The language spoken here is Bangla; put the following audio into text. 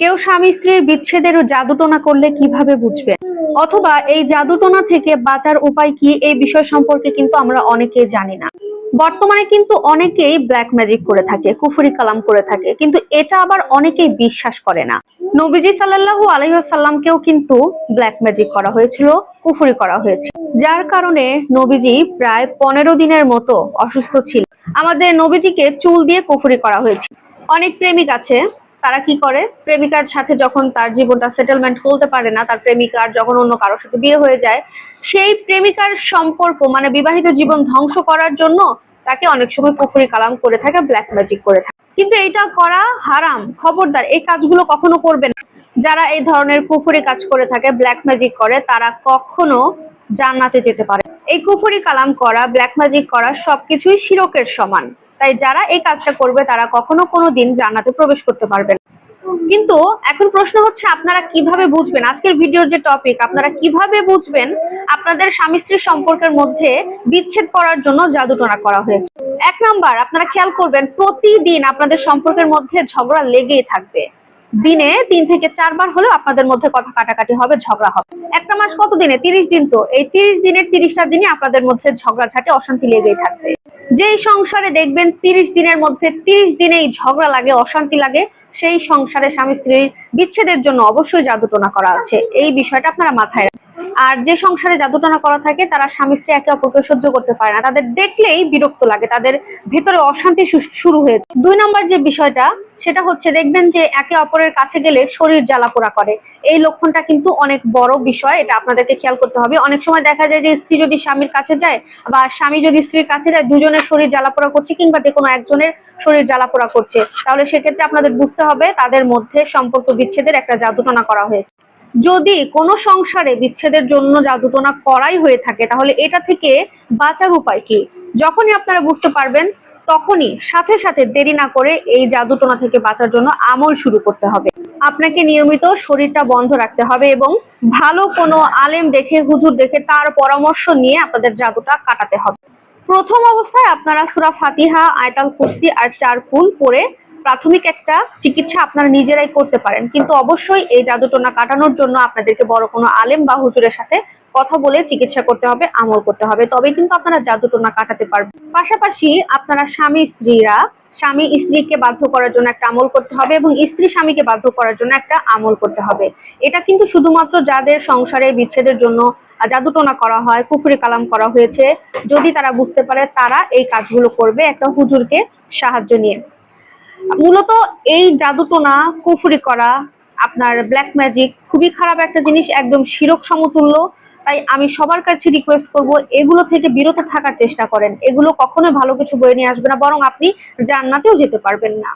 কেউ স্বামী স্ত্রীর বিচ্ছেদের জাদুটোনা করলে কীভাবে বুঝবেন অথবা এই জাদুটোনা থেকে বাঁচার উপায় কি? এই বিষয় সম্পর্কে কিন্তু আমরা অনেকেই জানি না। বর্তমানে কিন্তু অনেকেই ব্ল্যাক ম্যাজিক করে থাকে, কুফুরি কালাম করে থাকে, কিন্তু এটা আবার অনেকেই বিশ্বাস করে না। নবীজি সাল্লাল্লাহু আলাইহি সাল্লামকেও কিন্তু ব্ল্যাক ম্যাজিক করা হয়েছিল, কুফুরি করা হয়েছে। যার কারণে নবীজি প্রায় পনেরো দিনের মতো অসুস্থ ছিল। আমাদের নবীজিকে চুল দিয়ে কুফুরি করা হয়েছে। অনেক প্রেমিক আছে তারা কি করে? প্রেমিকার সাথে যখন তার জীবনটা সেটেলমেন্ট করতে পারে না, তার প্রেমিকার যখন অন্য কারোর সাথে বিয়ে হয়ে যায়, সেই প্রেমিকার সম্পর্ক মানে বিবাহিত জীবন ধ্বংস করার জন্য তাকে অনেক সময় পুকুরি কালাম করে থাকে ব্ল্যাক ম্যাজিক করে থাকে। কিন্তু এটা করা হারাম, খবরদার, এই কাজগুলো কখনো করবে না। যারা এই ধরনের কুফুরি কাজ করে থাকে ব্ল্যাক ম্যাজিক করে, তারা কখনো জান্নাতে যেতে পারে এই কুফুরি কালাম করা ব্ল্যাক ম্যাজিক করা সবকিছুই শিরকের সমান। তাই যারা এই কাজটা করবে, তারা কখনো কোনো দিন জান্নাতে প্রবেশ করতে পারবে না। কিন্তু এখন প্রশ্ন হচ্ছে আপনারা কীভাবে বুঝবেন? আজকের ভিডিওর যে টপিক আপনারা কীভাবে বুঝবেন আপনাদের স্বামী স্ত্রীর সম্পর্কের মধ্যে বিচ্ছেদ করার জন্য জাদুটনা করা হয়েছে? এক নাম্বার, আপনারা খেয়াল করবেন প্রতিদিন আপনাদের সম্পর্কের মধ্যে ঝগড়া লেগেই থাকবে। দিনে তিন থেকে চারবার হলেও আপনাদের মধ্যে কথা কাটাকাটি হবে, ঝগড়া হবে। একটা মাস কত দিনে? তিরিশ দিন তো। এই তিরিশ দিনের তিরিশটা দিনে আপনাদের মধ্যে ঝগড়া ঝাঁটে, অশান্তি লেগেই থাকবে। যেই সংসারে দেখবেন তিরিশ দিনের মধ্যে তিরিশ দিনেই ঝগড়া লাগে, অশান্তি লাগে সেই সংসারে স্বামী স্ত্রীর বিচ্ছেদের জন্য অবশ্যই জাদুটনা করা আছে এই বিষয়টা আপনারা মাথায়। আর যে সংসারে জাদুটনা করা থাকে, তারা স্বামী স্ত্রী একে অপরকে সহ্য করতে পারে না। তাদের দেখলেই বিরক্ত লাগে, তাদের ভেতরে অশান্তি শুরু হয়েছে দুই নম্বর যে বিষয়টা, সেটা হচ্ছে দেখবেন যে একে অপরের কাছে গেলে শরীর জ্বালাপোড়া করে। এই লক্ষণটা কিন্তু অনেক বড় বিষয়, এটা আপনাদেরকে খেয়াল করতে হবে। অনেক সময় দেখা যায় যে স্ত্রী যদি স্বামীর কাছে যায় বা স্বামী যদি স্ত্রীর কাছে যায়, দুজনের শরীর জ্বালাপোড়া করছে কিংবা যে কোনো একজনের শরীর জ্বালাপোড়া করছে। তাহলে সেক্ষেত্রে আপনাদের বুঝতে হবে, তাদের মধ্যে সম্পর্ক বিচ্ছেদের একটা জাদুটনা করা হয়েছে। যদি কোনো সংসারে বিচ্ছেদের জন্য জাদুটনা করাই হয়ে থাকে, তাহলে এটা থেকে বাঁচার উপায় কি? যখনই আপনারা বুঝতে পারবেন, তখনই সাথে সাথে দেরি না করে এই জাদুটনা থেকে বাঁচার জন্য আমল শুরু করতে হবে। আপনাকে নিয়মিত শরীরটা বন্ধ রাখতে হবে এবং ভালো কোনো আলেম দেখে, হুজুর দেখে তার পরামর্শ নিয়ে আপনাদের জাদুটা কাটাতে হবে। প্রথম অবস্থায় আপনারা সুরা ফাতিহা, আয়তাল কুরসি আর চার ফুল পরে প্রাথমিক একটা চিকিৎসা আপনারা নিজেরাই করতে পারেন। কিন্তু অবশ্যই এই জাদুটোনা কাটানোর জন্য আপনাদেরকে বড় কোনো আলেম বা হুজুরের সাথে কথা বলে চিকিৎসা করতে হবে, আমল করতে হবে। তবে কিন্তু আপনারা জাদুটোনা কাটাতে পারবেন। পাশাপাশি আপনারা স্বামী, স্ত্রীরা স্বামী, স্ত্রীকে বাধ্য করার জন্য একটা আমল করতে হবে এবং স্ত্রী স্বামীকে বাধ্য করার জন্য একটা আমল করতে হবে। এটা কিন্তু শুধুমাত্র যাদের সংসারে বিচ্ছেদের জন্য জাদুটোনা করা হয়, কুফরি কালাম করা হয়েছে, যদি তারা বুঝতে পারে তারা এই কাজগুলো করবে একটা হুজুরকে সাহায্য নিয়ে। মূলত এই জাদু টোনা, কুফুরি করা, আপনার ব্ল্যাক ম্যাজিক খুবই খারাপ একটা জিনিস, একদম শিরক সমতুল্য। তাই আমি সবার কাছে রিকোয়েস্ট করব, এগুলো থেকে বিরত থাকার চেষ্টা করেন। এগুলো কখনো ভালো কিছু বয়ে নিয়ে আসবে না, বরং আপনি জান্নাতেও যেতে পারবেন না।